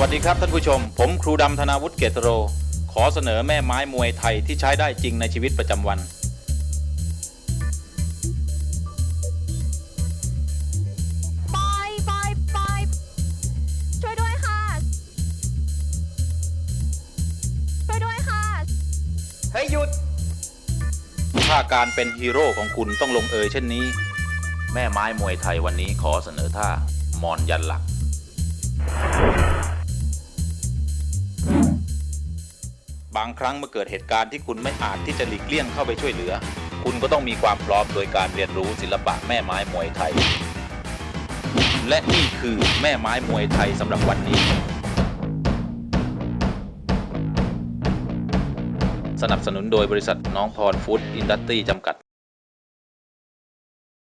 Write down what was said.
วัสดีครับท่านผู้ชม ผมครูดำธนาวุฒิเกตโร ขอเสนอแม่ไม้มวยไทยที่ใช้ได้จริงในชีวิตประจำวัน ปอยปอยปอยช่วยด้วยค่ะ ช่วยด้วยค่ะ เฮ้ยหยุด ถ้าการเป็นฮีโร่ของคุณต้องลงเอยเช่นนี้ แม่ไม้มวยไทยวันนี้ขอเสนอท่า มอนยันหลัก บางครั้งเมื่อเกิดเหตุการณ์ที่คุณไม่อาจที่จะหลีกเลี่ยงเข้าไปช่วยเหลือ คุณก็ต้องมีความพร้อมโดยการเรียนรู้ศิลปะแม่ไม้มวยไทย และนี่คือแม่ไม้มวยไทยสำหรับวันนี้ สนับสนุนโดยบริษัทน้องพรฟู้ดอินดัสตรีจำกัด